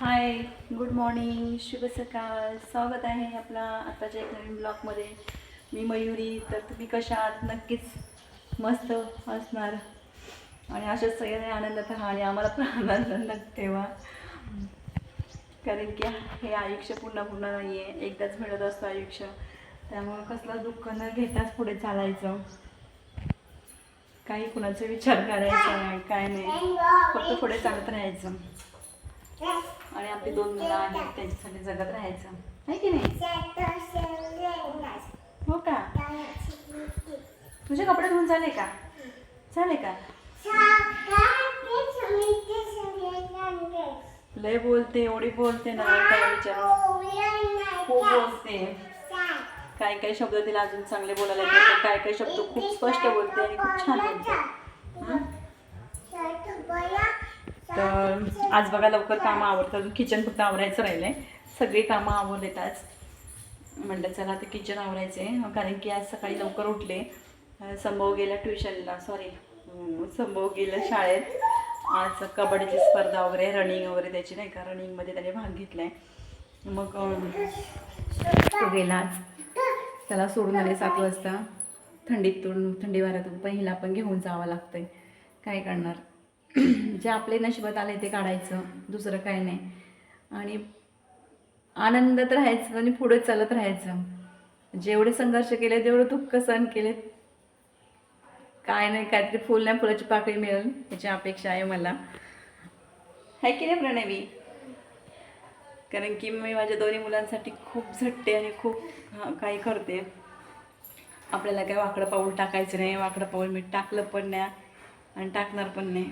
Hi good morning शुभ सकाळ. स्वागत आहे आपला आताच्या एक नवीन ब्लॉगमध्ये. मी मयुरी तर तुम्ही कशा आहात? नक्कीच मस्त असणार. आणि अशाच सगळ्यांनी आनंदात राहा आणि आम्हाला पण आनंदात ठेवा. कारण की हे आयुष्य पुन्हा पुन्हा नाही आहे एकदाच मिळत असतं आयुष्य. त्यामुळे कसलं दुःख न घेताच पुढे चालायचं. काही कुणाचा विचार करायचा नाही काय नाही. फक्त पुढे चालत राहायचं. आणि आपली दोन मुलं आहेत त्यांच्यासाठी जगत राहायचं. आहे की नाही? हो का? तुझे कपडे धुवून झाले का? झाले का? लय बोलते एवढी बोलते ना काय विचार. खूप बोलते. काय काय शब्द तिला अजून चांगले बोलायला येतात काय काय शब्द खूप स्पष्ट बोलते आणि खूप छान बोलते. तर आज बघा लवकर कामं आवडतं अजून किचन फक्त आवरायचं आहे सगळी कामं आवरलेत आज म्हणलं चला ते किचन आवरायचं आहे कारण की आज सकाळी लवकर उठले. संभव गेला ट्युशनला सॉरी संभव गेला शाळेत. आज कबड्डीची स्पर्धा वगैरे रनिंग वगैरे त्याची नाही का? रनिंगमध्ये त्याने भाग घेतला आहे मग तो गेला त्याला सोडून आले सात वाजता. थंडीतून थंडी वाऱ्यातून पण हिला पण घेऊन जावं लागतंय. काय करणार? जे आपले नशिबात आले ते काढायचं दुसरं काय नाही. आणि आनंदात राहायचं आणि पुढे चालत राहायचं. जेवढे संघर्ष केले तेवढे दुःख सहन केले काय नाही काहीतरी फुल नाही फुलाची पाकळी मिळेल याची अपेक्षा आहे मला. आहे की नाही प्रणवी? कारण की मी माझ्या दोन्ही मुलांसाठी खूप झटते आणि खूप काही करते. आपल्याला काय वाकडं पाऊल टाकायचं नाही वाकडं पाऊल मी टाकलं पण नाही आणि टाकणार पण नाही.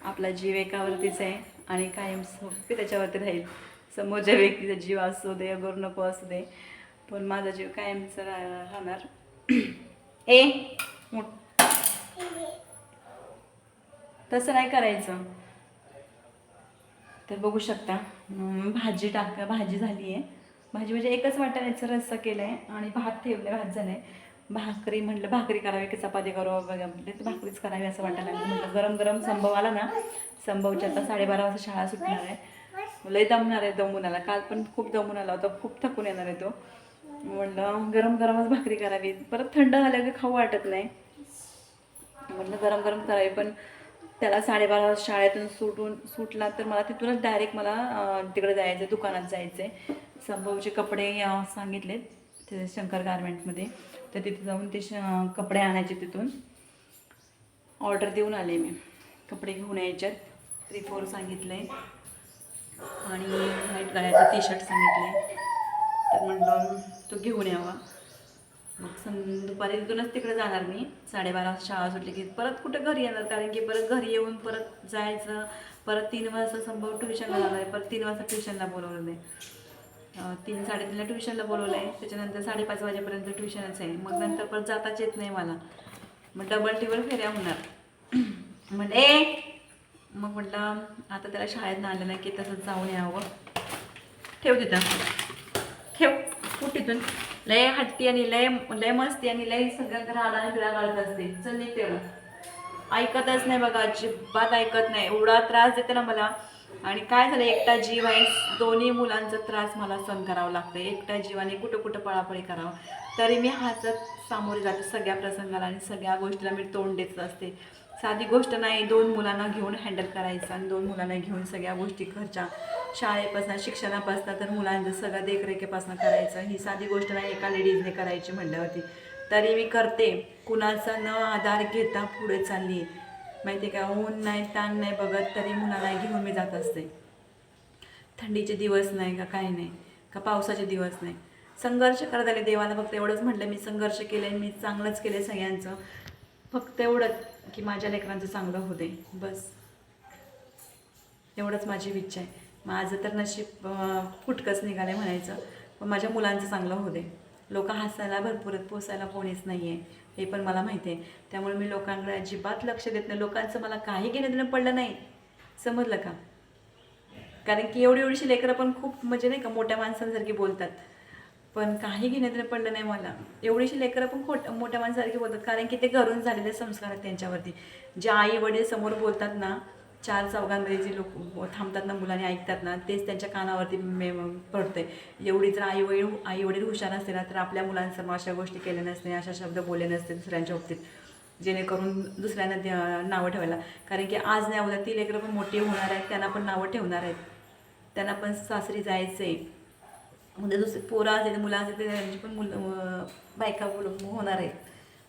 आपला जीव एकावरतीच आहे आणि कायम सोपी त्याच्यावरती राहील. समोरच्या व्यक्तीचा जीव असू दे अगोर नको असू दे पण माझा जीव कायमचा राहणार. ए तसं नाही करायचं. तर बघू शकता भाजी टाक भाजी झाली आहे भाजी म्हणजे एकच वाटाण्याचा रस्सा केला आहे आणि भात ठेवले भात झाला आहे भाकरी म्हटलं भाकरी करावी की चपाती करावं वगैरे म्हटलं तर भाकरीच करावी असं वाटायला लागलं. म्हटलं गरम गरम संभव आला ना? संभवच्या आता साडेबारा वाजता शाळा सुटणार आहे. लय दमणार आहे दमून आला. काल पण खूप दमून आला होता खूप थकून येणार आहे तो. म्हटलं गरम गरमच भाकरी करावी. परत थंड झाल्या की खाऊ वाटत नाही. म्हटलं गरम गरम करावी. पण त्याला साडेबारा वाजता शाळेतून सुटून सुटला तर मला तिथूनच डायरेक्ट मला तिकडे जायचं आहे दुकानात जायचं आहे संभवचे कपडे सांगितलेत. ते शंकर गारमेंटमध्ये तर तिथे जाऊन ते श- कपडे आणायचे तिथून. ऑर्डर देऊन आले मी. कपडे घेऊन यायच्यात. थ्री फोर सांगितले. आणि व्हाईट गळ्याचा टी शर्ट सांगितले. तर म्हटलं तो घेऊन यावा. मग सं दुपारी तिथूनच तिकडे जाणार मी. साडेबारा शाळा सुटली की परत कुठं घरी येणार? कारण की परत घरी येऊन परत जायचं. परत तीन वाजता संभव ट्युशनला जाणार आहे. परत तीन वाजता ट्युशनला बोलवलं आहे. तीन साडेतीनला ट्युशनला बोलवलं आहे त्याच्यानंतर साडेपाच वाजेपर्यंत ट्युशनच आहे मग नंतर परत जाताच येत नाही मला. मग डबल टेबल फेऱ्या होणार. म्हणजे ए! मग म्हटलं आता त्याला शाळेत आलं नाही की तसंच जाऊन यावं. ठेव तिथं. ठेव. कुठ तिथून. लय हट्टी आणि लय लय मस्ती आणि लय सगळं राडा आणि बिडा काढत असते. चल नाही तेवढं. ऐकतच नाही बघा अजिबात ऐकत नाही. एवढा त्रास देते ना मला. आणि काय झालं एकटा जीव आहे दोन्ही मुलांचा त्रास मला सहन करावा लागतो एकटा जीवाने कुठं कुठं पळापळी करावं. तरी मी हातात सामोरे जाते सगळ्या प्रसंगाला आणि सगळ्या गोष्टीला मी तोंड देत असते. साधी गोष्ट नाही दोन मुलांना घेऊन हँडल करायचं आणि दोन मुलांना घेऊन सगळ्या गोष्टी घरच्या शाळेपासून शिक्षणापासून तर मुलांचं सगळं देखरेखीपासून करायचं. ही साधी गोष्ट नाही एका लेडीजने करायची म्हणल्यावरती. तरी मी करते. कुणाचा न आधार घेता पुढे चालली. माहिती आहे का? ऊन नाही ताण नाही बघत तरी मुलाला घेऊन मी जात असते. थंडीचे दिवस नाही का काही नाही. का पावसाचे दिवस नाही. संघर्ष करत आले. देवाला फक्त एवढंच म्हटलं मी संघर्ष केले मी चांगलंच केले सगळ्यांचं. फक्त एवढंच की माझ्या लेकरांचं चांगलं होते बस. एवढंच माझी इच्छा आहे. माझं तर नशीब फुटकंच निघालं म्हणायचं. पण माझ्या मुलांचं चांगलं होते लोक हसायला भरपूर पोसायला कोणीच नाही आहे हे पण मला माहिती आहे त्यामुळे मी लोकांकडे अजिबात लक्ष देत नाही. लोकांचं मला काही घेणं देणं पडलं नाही. समजलं का? कारण की एवढी एवढीशी लेकरं पण खूप म्हणजे नाही का मोठ्या माणसांसारखी बोलतात. पण काही घेण्यात पडलं नाही मला. एवढीशी लेकरं पण खोट मोठ्या माणसासारखी बोलतात. कारण की ते घरून झालेले संस्कार आहेत त्यांच्यावरती. जे आई वडील समोर बोलतात ना चार चौघांमध्ये जे लोक थांबतात ना मुलांनी ऐकतात ना तेच त्यांच्या कानावरती मे पडते एवढी जर आई वडील आई वडील हुशार असते ना तर आपल्या मुलांसमोर अशा गोष्टी केल्या नसते अशा शब्द बोलले नसते दुसऱ्यांच्या बाबतीत जेणेकरून दुसऱ्यांना द्या- नावं ठेवायला कारण की आज नाही उद्या ती लेकरं पण मोठी होणार आहेत त्यांना पण नावं ठेवणार आहेत. त्यांना पण सासरी जायचं आहे म्हणजे दुसरे पोरं असेल मुलं असेल त्यांची पण मुलं बायका बोल होणार आहेत.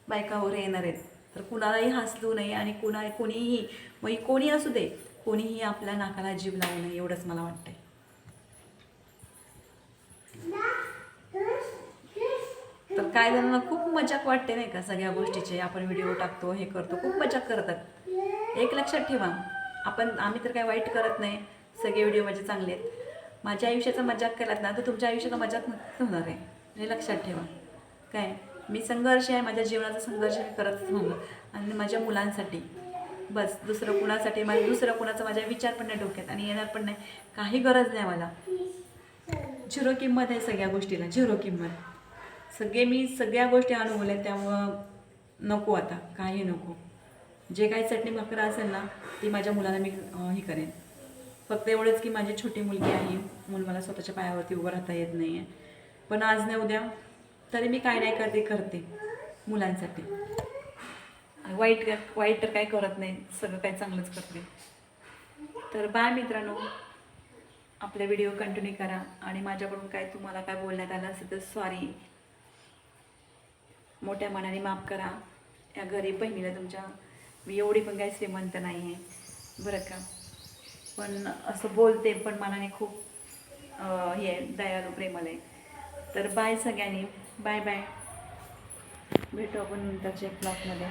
बायकावर येणार आहेत. तर कुणालाही हसलू नये आणि कुणा कोणीही मग कोणी असू दे कोणीही आपल्या नाकाला जीव लावू नये एवढंच मला वाटतंय. तर काय जणांना खूप मजाक वाटते नाही का सगळ्या गोष्टीचे? आपण व्हिडिओ टाकतो हे करतो खूप मजाक करतात. एक लक्षात ठेवा आपण आम्ही तर काय वाईट करत नाही. सगळे व्हिडिओ माझे चांगले आहेत. माझ्या आयुष्याचा मजाक केलात ना तर तुमच्या आयुष्याचा मजाक नक्की होणार आहे. हे लक्षात ठेवा. काय? मी संघर्ष आहे माझ्या जीवनाचा संघर्ष मी करतच म्हणलं आणि माझ्या मुलांसाठी. बस दुसरं कुणासाठी? माझ्या दुसरं कुणाचा माझ्या विचार पण नाही डोक्यात आणि येणार पण नाही. काही गरज नाही मला. झिरो किंमत आहे सगळ्या गोष्टीला झिरो किंमत. सगळे मी सगळ्या गोष्टी अनुभवल्या त्यामुळं नको आता. काही नको. जे काही चटणी भाकर असेल ना ती माझ्या मुलाला मी हे करेन. फक्त एवढंच की माझी छोटी मुलगी आहे. मुल मला स्वतःच्या पायावरती उभं राहता येत नाही आहे पण आज नाही उद्या. तरी मी काय नाही करते करते. मुलांसाठी. वाईट वाईट तर काय करत नाही. सगळं काय चांगलंच करते. तर बाय मित्रांनो. आपले व्हिडिओ कंटिन्यू करा. आणि माझ्याकडून काय तुम्हाला काय बोलण्यात आलं असेल तर सॉरी मोठ्या मनाने माफ करा. या गरीब बहिणीला तुमच्या मी एवढी पण काही श्रीमंत नाही आहे बरं का? पण असं बोलते पण मनाने खूप हे आहे, दयाळू प्रेमल आहे. तर बाय सगळ्यांनी. Bye bye. भेटू आपण नंतरच्या ब्लॉगमध्ये